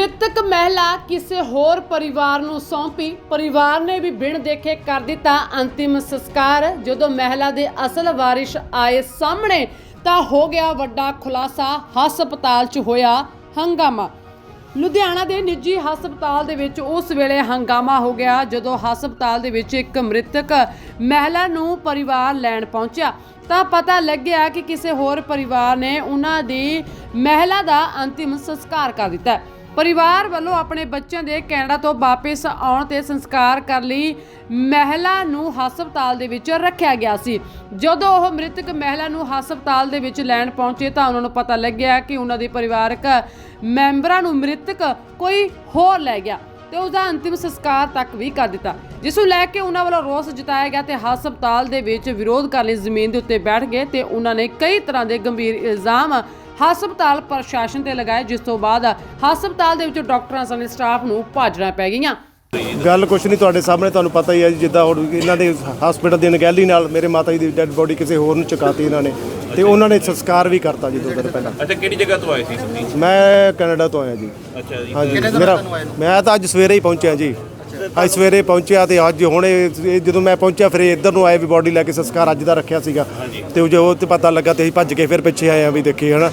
ਮ੍ਰਿਤਕ ਮਹਿਲਾ ਕਿਸੇ ਹੋਰ ਪਰਿਵਾਰ ਨੂੰ ਸੌਂਪੀ। ਪਰਿਵਾਰ ਨੇ ਵੀ ਬਿਨ ਦੇਖੇ ਕਰ ਦਿੱਤਾ ਅੰਤਿਮ ਸੰਸਕਾਰ। ਜਦੋਂ ਮਹਿਲਾ ਦੇ ਅਸਲ ਵਾਰਿਸ ਆਏ ਸਾਹਮਣੇ, ਤਾਂ ਹੋ ਗਿਆ ਵੱਡਾ ਖੁਲਾਸਾ। ਹਸਪਤਾਲ 'ਚ ਹੋਇਆ ਹੰਗਾਮਾ। ਲੁਧਿਆਣਾ ਦੇ ਨਿੱਜੀ ਹਸਪਤਾਲ ਦੇ ਵਿੱਚ ਉਸ ਵੇਲੇ ਹੰਗਾਮਾ ਹੋ ਗਿਆ, ਜਦੋਂ ਹਸਪਤਾਲ ਦੇ ਵਿੱਚ ਇੱਕ ਮ੍ਰਿਤਕ ਮਹਿਲਾ ਨੂੰ ਪਰਿਵਾਰ ਲੈਣ ਪਹੁੰਚਿਆ। ਤਾਂ ਪਤਾ ਲੱਗਿਆ ਕਿ ਕਿਸੇ ਹੋਰ ਪਰਿਵਾਰ ਨੇ ਉਹਨਾਂ ਦੀ ਮਹਿਲਾ ਦਾ ਅੰਤਿਮ ਸੰਸਕਾਰ ਕਰ ਦਿੱਤਾ। ਪਰਿਵਾਰ ਵੱਲੋਂ ਆਪਣੇ ਬੱਚਿਆਂ ਦੇ ਕੈਨੇਡਾ ਤੋਂ ਵਾਪਸ ਆਉਣ ਤੇ ਸੰਸਕਾਰ ਕਰਨ ਲਈ ਮਹਿਲਾ ਨੂੰ ਹਸਪਤਾਲ ਦੇ ਵਿੱਚ ਰੱਖਿਆ ਗਿਆ ਸੀ। ਜਦੋਂ ਉਹ ਮ੍ਰਿਤਕ ਮਹਿਲਾ ਨੂੰ ਹਸਪਤਾਲ ਦੇ ਵਿੱਚ ਲੈਣ ਪਹੁੰਚੇ ਤਾਂ ਉਹਨਾਂ ਨੂੰ ਪਤਾ ਲੱਗਿਆ ਕਿ ਉਹਨਾਂ ਦੇ ਪਰਿਵਾਰਕ ਮੈਂਬਰਾਂ ਨੂੰ ਮ੍ਰਿਤਕ ਕੋਈ ਹੋਰ ਲੈ ਗਿਆ ਤੇ ਉਸ ਦਾ ਅੰਤਿਮ ਸੰਸਕਾਰ ਤੱਕ ਵੀ ਕਰ ਦਿੱਤਾ। ਜਿਸ ਨੂੰ ਲੈ ਕੇ ਉਹਨਾਂ ਵੱਲੋਂ ਰੋਸ ਜਤਾਇਆ ਗਿਆ ਤੇ ਹਸਪਤਾਲ ਦੇ ਵਿੱਚ ਵਿਰੋਧ ਕਰਨ ਲਈ। ਜ਼ਮੀਨ ਦੇ ਉੱਤੇ ਬੈਠ ਗਏ ਤੇ ਉਹਨਾਂ ਨੇ ਕਈ ਤਰ੍ਹਾਂ ਦੇ ਗੰਭੀਰ ਇਲਜ਼ਾਮ ਹਸਪਤਾਲ ਪ੍ਰਸ਼ਾਸਨ ਤੇ ਲਗਾਏ ਜਿਸ ਤੋਂ ਬਾਅਦ ਹਸਪਤਾਲ ਦੇ ਵਿੱਚ ਡਾਕਟਰਾਂ ਸਮੇਤ ਸਟਾਫ ਨੂੰ ਭਾਜਣਾ ਪੈ ਗਈਆਂ। ਗੱਲ ਕੁਛ ਨਹੀਂ ਤੁਹਾਡੇ ਸਾਹਮਣੇ ਤੁਹਾਨੂੰ ਪਤਾ ਹੀ ਹੈ ਜੀ, ਜਿੱਦਾਂ ਹੁਣ ਇਹਨਾਂ ਦੇ ਹਸਪੀਟਲ ਦੀ ਅਣਗਹਿਲੀ ਨਾਲ ਮੇਰੇ ਮਾਤਾ ਜੀ ਦੀ ਡੈੱਡ ਬੋਡੀ ਕਿਸੇ ਹੋਰ ਨੂੰ ਚੁਕਾਤੀ ਇਹਨਾਂ ਨੇ ਤੇ ਉਹਨਾਂ ਨੇ ਸੰਸਕਾਰ ਵੀ ਕਰਤਾ ਜੀ ਦੋ ਦਿਨ ਪਹਿਲਾਂ। ਅੱਛਾ ਕਿਹੜੀ ਜਗ੍ਹਾ ਤੋਂ ਆਏ ਸੀ ਤੁਸੀਂ? ਮੈਂ ਕੈਨੇਡਾ ਤੋਂ ਆਇਆ ਜੀ। ਅੱਛਾ ਜੀ। ਹਾਂਜੀ ਮੇਰਾ ਮੈਂ ਤਾਂ ਅੱਜ ਸਵੇਰੇ ਹੀ ਪਹੁੰਚਿਆ ਜੀ। ਅੱਜ ਸਵੇਰੇ ਪਹੁੰਚਿਆ ਤੇ ਅੱਜ ਹੁਣੇ ਇਹ ਜਦੋਂ ਮੈਂ ਪਹੁੰਚਿਆ ਫਿਰ ਇਹ ਇੱਧਰ ਨੂੰ ਆਏ ਵੀ ਬੋਡੀ ਲੈ ਕੇ ਸੰਸਕਾਰ ਅੱਜ ਦਾ ਰੱਖਿਆ ਸੀਗਾ। ਤੇ ਉਹ ਜੋ ਉਹ ਤੇ ਪਤਾ ਲੱਗਾ ਤੇ ਅਸੀਂ ਭੱਜ ਕੇ ਫਿਰ ਪਿੱਛੇ ਆਏ ਆ ਵੀ ਦੇਖੇ ਹਨਾ?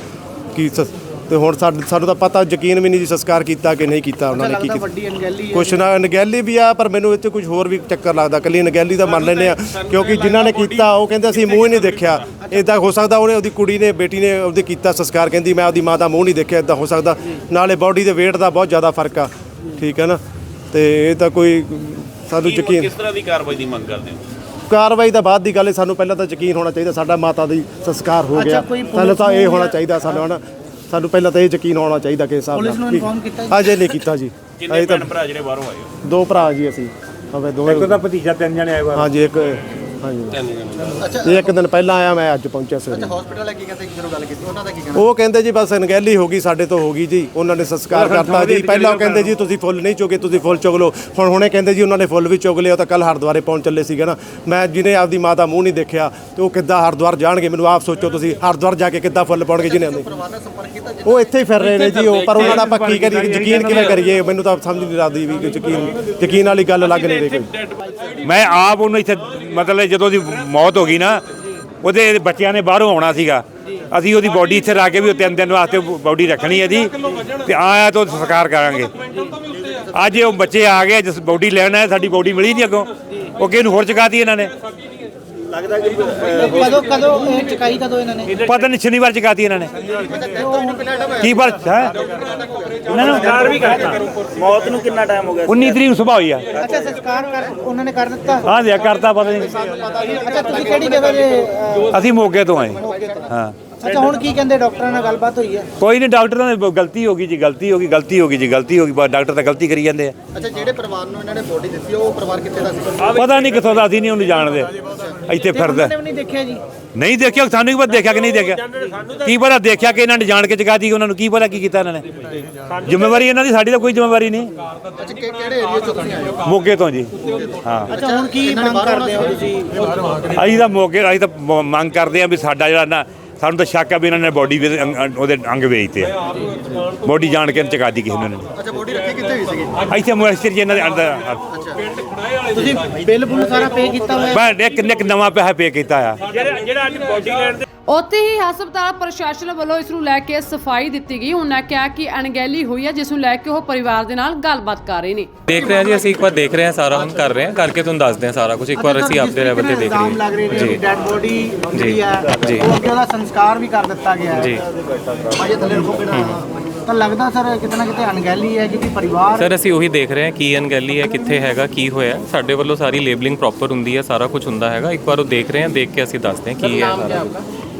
ਕੀ ਸਸ- ਤੇ ਹੁਣ ਸਾਨੂੰ ਸਾਨੂੰ ਤਾਂ ਪਤਾ ਯਕੀਨ ਵੀ ਨਹੀਂ ਜੀ ਸੰਸਕਾਰ ਕੀਤਾ ਕਿ ਨਹੀਂ ਕੀਤਾ ਉਹਨਾਂ ਨੇ ਕੀ ਕੀਤਾ ਵੱਡੀ ਅਣਗਹਿਲੀ ਕੁਛ ਨਾ ਅਣਗਹਿਲੀ ਵੀ ਆ ਪਰ ਮੈਨੂੰ 'ਚ ਕੁਝ ਹੋਰ ਵੀ ਚੱਕਰ ਲੱਗਦਾ। ਕੱਲੀ ਅਣਗਹਿਲੀ ਦਾ ਮੰਨ ਲੈਂਦੇ ਆ ਕਿਉਂਕਿ ਜਿਨ੍ਹਾਂ ਨੇ ਕੀਤਾ ਉਹ ਕਹਿੰਦੇ ਅਸੀਂ ਮੂੰਹ ਹੀ ਨਹੀਂ ਦੇਖਿਆ। ਇਦਾਂ ਹੋ ਸਕਦਾ ਉਹਨੇ ਉਹਦੀ ਕੁੜੀ ਨੇ ਬੇਟੀ ਨੇ ਉਹਦੇ ਕੀਤਾ ਸੰਸਕਾਰ ਕਹਿੰਦੀ ਮੈਂ ਉਹਦੀ ਮਾਂ ਦਾ ਮੂੰਹ ਨਹੀਂ ਦੇਖਿਆ ਇਦਾਂ ਹੋ ਸਕਦਾ। ਨਾਲੇ ਬਾਡੀ ਦੇ weight ਦਾ ਬਹੁਤ ਜ਼ਿਆਦਾ ਫ਼ਰਕ ਆ। ਠੀਕ ਹੈ ਨਾ? ਤੇ ਇਹ ਤਾਂ ਕੋਈ ਸਾਨੂੰ ਯਕੀਨ ਕਿਸ ਤਰ੍ਹਾਂ ਦੀ ਕਾਰਵਾਈ ਦੀ ਮੰਗ ਕਰਦੇ ਹੋ? ਕਾਰਵਾਈ ਦਾ ਬਾਅਦ ਦੀ ਗੱਲ ਹੈ ਸਾਨੂੰ ਪਹਿਲਾਂ ਤਾਂ ਯਕੀਨ ਹੋਣਾ ਚਾਹੀਦਾ ਸਾਡਾ ਮਾਤਾ ਦੀ ਸੰਸਕਾਰ ਹੋ ਗਿਆ। ਪਹਿਲਾਂ ਤਾਂ ਇਹ ਹੋਣਾ ਚਾਹੀਦਾ ਸਾਨੂੰ ਹਨਾ ਸਾਨੂੰ ਪਹਿਲਾਂ ਤਾਂ ਇਹ ਯਕੀਨ ਹੋਣਾ ਚਾਹੀਦਾ ਕਿ ਹਿਸਾਬ ਪੁਲਿਸ ਨੂੰ ਨਾਲ। ਇਨਫੋਰਮ ਕੀਤਾ ਜੀ? ਅਜੇ ਨਹੀਂ ਕੀਤਾ ਜੀ। ਕਿੰਨੇ ਤਾਂ ਭੈਣ ਭਰਾ ਜਿਹੜੇ ਬਾਹਰੋਂ ਆਏ ਹੋ? ਦੋ ਭਰਾ ਜੀ ਅਸੀਂ। ਹਵੇ ਦੋਵੇਂ ਇੱਕ ਤਾਂ ਭਤੀਜਾ ਤਿੰਨ ਜਣੇ ਆਏ ਹੋਏ ਹਾਂਜੀ ਇੱਕ ਹਾਂਜੀ। ਇਹ ਇੱਕ ਦਿਨ ਪਹਿਲਾਂ ਆਇਆ ਮੈਂ ਅੱਜ ਪਹੁੰਚਿਆ ਸਵੇਰੇ। ਹਸਪੀਟਲ ਲੈ ਕੇ ਕਹਿੰਦੇ ਜਦੋਂ ਗੱਲ ਕੀਤੀ? ਉਹਨਾਂ ਦਾ ਕੀ ਕਹਿਣਾ? ਉਹ ਕਹਿੰਦੇ ਜੀ ਬਸ ਅਣਗਹਿਲੀ ਹੋ ਗਈ ਸਾਡੇ ਤੋਂ ਹੋ ਗਈ ਜੀ। ਉਹਨਾਂ ਨੇ ਸੰਸਕਾਰ ਕਰਤਾ ਜੀ। ਪਹਿਲਾਂ ਉਹ ਕਹਿੰਦੇ ਜੀ ਤੁਸੀਂ ਫੁੱਲ ਨਹੀਂ ਚੁਗੇ ਤੁਸੀਂ ਫੁੱਲ ਚੁਗ ਲਓ। ਹੁਣ ਹੁਣੇ ਕਹਿੰਦੇ ਜੀ ਉਹਨਾਂ ਨੇ ਫੁੱਲ ਵੀ ਚੁਗ ਲਏ ਉਹ ਤਾਂ ਕੱਲ ਹਰਿਦੁਆਰੇ ਪਹੁੰਚ ਚੱਲੇ ਸੀਗੇ ਨਾ। ਮੈਂ ਜਿਹਨੇ ਆਪਦੀ ਮਾਂ ਦਾ ਮੂੰਹ ਨਹੀਂ ਦੇਖਿਆ ਤੇ ਉਹ ਕਿੱਦਾਂ ਹਰਿਦੁਆਰ ਜਾਣਗੇ? ਮੈਨੂੰ ਆਪ ਸੋਚੋ ਤੁਸੀਂ ਹਰਿਦੁਆਰ ਜਾ ਕੇ ਕਿੱਦਾਂ ਫੁੱਲ ਪਾਉਣਗੇ ਜਿਹਨੇ ਆਉਂਦੇ ਪਰਿਵਾਰ ਨਾਲ ਸੰਪਰਕ ਕੀਤਾ ਜੀ? ਉਹ ਇੱਥੇ ਹੀ ਫਿਰ ਰਹੇ ਨੇ ਜੀ ਉਹ। ਪਰ ਉਹਨਾਂ ਦਾ ਆਪਾਂ ਕੀ ਕਰੀਏ? ਯਕੀਨ ਕਿਵੇਂ ਕਰੀਏ? ਮੈਨੂੰ ਤਾਂ ਸਮਝ ਨਹੀਂ ਲੱਗਦੀ ਵੀ ਕਿ ਯਕੀਨ ਯਕੀਨ ਵਾਲੀ ਗੱਲ ਲੱਗ ਨਹੀਂ ਰਹੀ ਕੋਈ। ਮੈਂ ਆਪ ਉਹਨੂੰ ਇੱਥੇ ਮਤਲਬ ਜਦੋਂ ਦੀ ਮੌਤ ਹੋ ਗਈ ਨਾ, ਉਹਦੇ ਬੱਚਿਆਂ ਨੇ ਬਾਹਰੋਂ ਆਉਣਾ ਸੀਗਾ। ਅਸੀਂ ਉਹਦੀ ਬਾਡੀ ਇੱਥੇ ਰੱਖ ਕੇ ਵੀ ਉਹ ਤਿੰਨ ਦਿਨ ਵਾਸਤੇ ਬਾਡੀ ਰੱਖਣੀ ਹੈ ਜੀ। ਤੇ ਆਇਆ ਤਾਂ ਸਸਕਾਰ ਕਰਾਂਗੇ। ਅੱਜ ਉਹ ਬੱਚੇ ਆ ਗਏ, ਜਿਸ ਬਾਡੀ ਲੈਣ ਆਏ, ਸਾਡੀ ਬਾਡੀ ਮਿਲੀ ਨਹੀਂ ਅੱਗੋਂ। ਉਹ ਕਿਹਨੂੰ ਹੋਰ ਚਕਾਤੀ ਇਹਨਾਂ ਨੇ? ਕਦੋਂ ਕਦੋਂ ਇਹ ਚਕਾਈ ਕਦੋਂ ਇਹਨਾਂ ਨੇ? ਪਤਾ ਨਹੀਂ ਸ਼ਨੀਵਾਰ ਚਕਾਤੀ ਇਹਨਾਂ ਨੇ। ਕੀ ਪਰ ਹੈ? ਇਹਨਾਂ ਨੂੰ ਕਾਰ ਵੀ ਕਰਤਾ। ਮੌਤ ਨੂੰ ਕਿੰਨਾ ਟਾਈਮ ਹੋ ਗਿਆ 19 ਤਰੀਕ ਨੂੰ ਸੁਬਾਹ ਹੋਈ ਆ। ਅੱਛਾ ਸੰਸਕਾਰ ਕਰ ਉਹਨਾਂ ਨੇ ਕਰ ਦਿੱਤਾ? ਹਾਂ ਜੀ ਕਰਤਾ ਪਤਾ ਨਹੀਂ। ਅੱਛਾ ਤੁਸੀਂ ਕਿਹੜੀ ਜਗ੍ਹਾ ਦੇ ਅਸੀਂ ਮੋਗੇ ਤੋਂ ਆਏ। ਹਾਂ। ਅੱਛਾ ਹੁਣ ਕੀ ਕਹਿੰਦੇ? ਡਾਕਟਰਾਂ ਨਾਲ ਗੱਲਬਾਤ ਹੋਈ ਹੈ? ਕੋਈ ਨਹੀਂ ਡਾਕਟਰਾਂ ਨੇ ਗਲਤੀ ਹੋ ਗਈ ਜੀ ਗਲਤੀ ਹੋ ਗਈ ਗਲਤੀ ਹੋ ਗਈ ਜੀ ਗਲਤੀ ਹੋ ਗਈ ਬਸ ਡਾਕਟਰ ਤਾਂ ਗਲਤੀ ਕਰੀ ਜਾਂਦੇ ਆ। ਅੱਛਾ ਜਿਹੜੇ ਪਰਿਵਾਰ ਨੂੰ ਇਹਨਾਂ ਨੇ ਬੋਡੀ ਦਿੱਤੀ ਉਹ ਪਰਿਵਾਰ ਕਿੱਥੇ ਦਾ ਸੀ? ਪਤਾ ਨਹੀਂ ਕਿੱਥੋਂ ਦਾ ਅਸੀਂ ਨਹੀਂ ਉਹਨੂੰ ਜਾਣਦੇ। ਇੱਥੇ ਫਿਰਦਾ। ਨਹੀਂ ਦੇਖਿਆ ਜੀ। ਨਹੀਂ ਦੇਖਿਆ ਸਾਨੂੰ ਕੀ ਪਤਾ ਦੇਖਿਆ ਕਿ ਨਹੀਂ ਦੇਖਿਆ? ਕੀ ਪਤਾ ਦੇਖਿਆ ਕਿ ਇਹਨਾਂ ਨੇ ਜਾਣ ਕੇ ਚਕਾਤੀ ਉਹਨਾਂ ਨੂੰ ਕੀ ਪਤਾ ਕੀ ਕੀਤਾ ਇਹਨਾਂ ਨੇ? ਜ਼ਿੰਮੇਵਾਰੀ ਇਹਨਾਂ ਦੀ ਸਾਡੀ ਤਾਂ ਕੋਈ ਜ਼ਿੰਮੇਵਾਰੀ ਨਹੀਂ। ਅੱਛਾ ਕਿ- ਕਿਹੜੇ ਏਰੀਆ ਚੋਂ ਤੁਸੀਂ ਆਏ ਹੋ? ਮੋਗੇ ਤੋਂ ਜੀ ਹਾਂ। ਅੱਛਾ ਹੁਣ ਕੀ ਮੰਗ ਕਰਦੇ ਹੋ ਤੁਸੀਂ? ਅਸੀਂ ਤਾਂ ਮੋਗੇ ਅਸੀਂ ਤਾਂ ਮ- ਮੰਗ ਕਰਦੇ ਆ ਵੀ ਸਾਡਾ ਜਿਹੜਾ ਨਾ ਸਾਨੂੰ ਤਾਂ ਸ਼ੱਕ ਆ ਵੀ ਇਹਨਾਂ ਨੇ ਬੋਡੀ ਉਹਦੇ ਅੰਗ ਵੇਚਤੇ ਆ। ਬੋਡੀ ਜਾਣ ਕੇ ਚਕਾਤੀ ਕਿਸੇ ਨੇ ਅੱਛਾ ਬੋਡੀ ਰੱਖੀ ਕਿੱਥੇ ਹੋਈ ਸੀਗੀ? ਇੱਥੇ ਮੋਇਸਚਰ ਜੀ ਇਹਨਾਂ ਦੇ ਅੰਦਰ ਤੁਸੀਂ ਬਿੱਲ ਬੁੱਲ ਸਾਰਾ ਪੇ ਕੀਤਾ ਹੋਇਆ? ਮੈਂ ਇੱਕ ਇੱਕ ਨਵਾਂ ਪੈਸਾ ਪੇ ਕੀਤਾ ਆ। ਉੱਥੇ ਹੀ ਹਸਪਤਾਲ ਪ੍ਰਸ਼ਾਸਨ ਵੱਲੋਂ ਇਸ ਨੂੰ ਲੈ ਕੇ ਸਫ਼ਾਈ ਦਿੱਤੀ ਗਈ। ਉਹਨਾਂ ਕਿਹਾ ਕਿ ਅਣਗਹਿਲੀ ਹੋਈ ਹੈ ਜਿਸ ਨੂੰ ਲੈ ਕੇ ਉਹ ਪਰਿਵਾਰ ਦੇ ਨਾਲ ਗੱਲਬਾਤ ਕਰ ਰਹੇ ਨੇ। ਦੇਖ ਰਹੇ ਹਾਂ ਜੀ ਅਸੀਂ ਇੱਕ ਵਾਰ ਦੇਖ ਰਹੇ ਹਾਂ ਸਾਰਾ ਹੁਣ ਕਰ ਰਹੇ ਹਾਂ। ਕਰਕੇ ਤੁਹਾਨੂੰ ਦੱਸਦੇ ਹਾਂ ਸਾਰਾ ਕੁਝ ਇੱਕ ਵਾਰ ਅਸੀਂ ਆਪਦੇ ਲੈਵਲ ਤੇ ਦੇਖ ਲੱਗ ਰਹੇ ਰਹੇ ਨੇ ਹਾਂ ਕਿ ਡੈਡ ਬੋਡੀ ਜਿਹੜੀ ਹੈ ਜੀ। ਉਹ ਅੱਗੇ ਉਹਦਾ ਸੰਸਕਾਰ ਵੀ ਕਰ ਦਿੱਤਾ ਗਿਆ ਹੈ। ਜੀ। ਭਾਈ ਥੱਲੇ ਰੱਖੋ ਕਿਹੜਾ ਤਾਂ ਲੱਗਦਾ ਸਰ ਕਿਤੇ ਨਾ ਕਿਤੇ ਅਣਗਹਿਲੀ ਹੈ ਕਿਉਂਕਿ ਪਰਿਵਾਰ ਸਰ ਅਸੀਂ ਉਹੀ ਦੇਖ ਰਹੇ ਹਾਂ ਕੀ ਅਣਗਹਿਲੀ ਹੈ ਕਿੱਥੇ ਹੈਗਾ ਕੀ ਹੋਇਆ। ਸਾਡੇ ਵੱਲੋਂ ਸਾਰੀ ਲੇਬਲਿੰਗ ਪ੍ਰੋਪਰ ਹੁੰਦੀ ਹੈ ਸਾਰਾ ਕੁਝ ਹੁੰਦਾ ਹੈਗਾ। ਇੱਕ ਵਾਰ ਉਹ ਦੇਖ ਰਹੇ ਹਾਂ ਦੇਖ ਕੇ ਅਸੀਂ ਦੱਸਦੇ ਹਾਂ ਕੀ ਹੈ ਸਾਰਾ।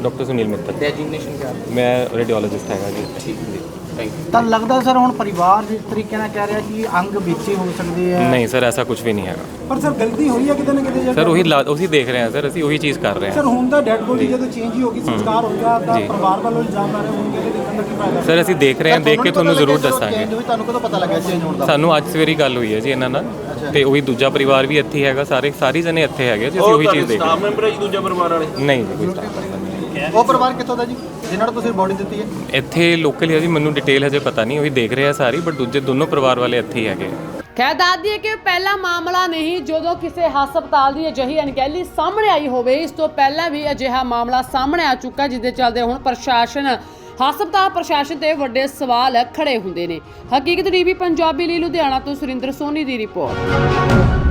ਡਾਕਟਰ ਸੁਨੀਲ ਮਿੱਤਲ। ਡੈਜਿਗਨੇਸ਼ਨ ਕਿਆ? ਮੈਂ ਰੇਡੀਓਲੋਜਿਸਟ ਹੈਗਾ ਜੀ। ਠੀਕ ਜੀ ਥੈਂਕ ਤਾਂ ਲੱਗਦਾ ਸਰ ਹੁਣ ਪਰਿਵਾਰ ਜਿਸ ਤਰੀਕੇ ਨਾਲ ਕਹਿ ਰਿਹਾ ਕਿ ਅੰਗ ਵਿੱਚੇ ਹੋ ਸਕਦੇ ਆ। ਨਹੀਂ ਸਰ ਐਸਾ ਕੁਝ ਵੀ ਨਹੀਂ ਹੈਗਾ। ਪਰ ਸਰ ਗਲਤੀ ਹੋਈ ਹੈ ਕਿਤੇ ਨਾ ਕਿਤੇ ਸਰ ਉਹੀ ਲਾ- ਉਹੀ ਦੇਖ ਰਹੇ ਹਾਂ ਸਰ ਅਸੀਂ ਉਹੀ ਚੀਜ਼ ਕਰ ਰਹੇ ਸਰ ਹਾਂ ਹੁਣ ਤਾਂ ਡੈਡ ਬੋਡੀ ਜਦੋਂ ਚੇਂਜ ਹੀ ਹੋ ਗਈ ਸੰਸਕਾਰ ਹੋ ਗਿਆ ਤਾਂ ਜੀ। ਪਰਿਵਾਰ ਵੱਲੋਂ ਇਲਜ਼ਾਮ ਲਾ ਰਹੇ ਹੁਣ ਕਿਹਦੇ ਦੇਖਣ ਦਾ ਕੀ ਫਾਇਦਾ। ਸਰ ਅਸੀਂ ਦੇਖ ਰਹੇ ਹਾਂ ਦੇਖ ਕੇ ਤੁਹਾਨੂੰ ਜ਼ਰੂਰ ਦੱਸਾਂਗੇ। ਤੁਹਾਨੂੰ ਕਦੋਂ ਪਤਾ ਲੱਗਿਆ ਚੇਂਜ ਹੋਣ ਦਾ? ਸਾਨੂੰ ਅੱਜ ਸਵੇਰੀ ਗੱਲ ਹੋਈ ਹੈ ਜੀ ਇਹਨਾਂ ਨਾਲ। ਤੇ ਉਹੀ ਦੂਜਾ ਪਰਿਵਾਰ ਵੀ ਇੱਥੇ ਹੀ ਹੈਗਾ ਸਾਰੇ ਸਾਰੀ ਜਣੇ ਇੱਥੇ ਹੈਗੇ ਜੀ ਅਸੀਂ ਉਹੀ ਚੀਜ਼ ਦੇਖ ਰਹੇ ਸਟਾਫ ਮੈਂਬਰ ਹੈ ਜੀ ਦੂਜਾ ਪਰਿਵਾਰ ਵਾਲੇ? ਹਾਂ। ਨਹੀਂ ਜੀ ਕੋਈ member ਨਹੀਂ। ਉਹ ਪਰਿਵਾਰ ਕਿੱਥੋਂ ਦਾ ਜੀ? ਜਿਨ੍ਹਾਂ ਨੂੰ ਤੁਸੀਂ ਬੋਡੀ ਦਿੱਤੀ ਹੈ? ਇੱਥੇ ਲੋਕਲ ਹੈ ਜੀ ਮੈਨੂੰ ਡਿਟੇਲ ਹਜੇ ਪਤਾ ਨਹੀਂ ਉਹੀ ਦੇਖ ਰਿਹਾ ਸਾਰੀ ਬਟ ਦੂਜੇ ਦੋਨੋਂ ਪਰਿਵਾਰ ਵਾਲੇ ਇੱਥੇ ਹੀ ਹੈਗੇ ਖੈਰ ਦੱਸ ਦਈਏ ਕਿ ਪਹਿਲਾ ਮਾਮਲਾ ਨਹੀਂ ਜਦੋਂ ਕਿਸੇ ਹਸਪਤਾਲ ਦੀ ਅਜਿਹੀ ਅਣਗਹਿਲੀ ਸਾਹਮਣੇ ਆਈ ਹੋਵੇ ਇਸ ਤੋਂ ਪਹਿਲਾਂ ਵੀ ਅਜਿਹਾ ਮਾਮਲਾ ਸਾਹਮਣੇ ਆ ਚੁੱਕਾ ਜਿਸਦੇ ਚੱਲਦੇ ਹੁਣ ਪ੍ਰਸ਼ਾਸਨ ਹਸਪਤਾਲ ਪ੍ਰਸ਼ਾਸਨ ਤੇ ਵੱਡੇ ਸਵਾਲ ਖੜੇ ਹੁੰਦੇ ਨੇ। ਹਕੀਕਤ ਟੀਵੀ ਪੰਜਾਬੀ ਲਈ ਲੁਧਿਆਣਾ ਤੋਂ ਸੁਰਿੰਦਰ ਸੋਨੀ ਦੀ ਰਿਪੋਰਟ।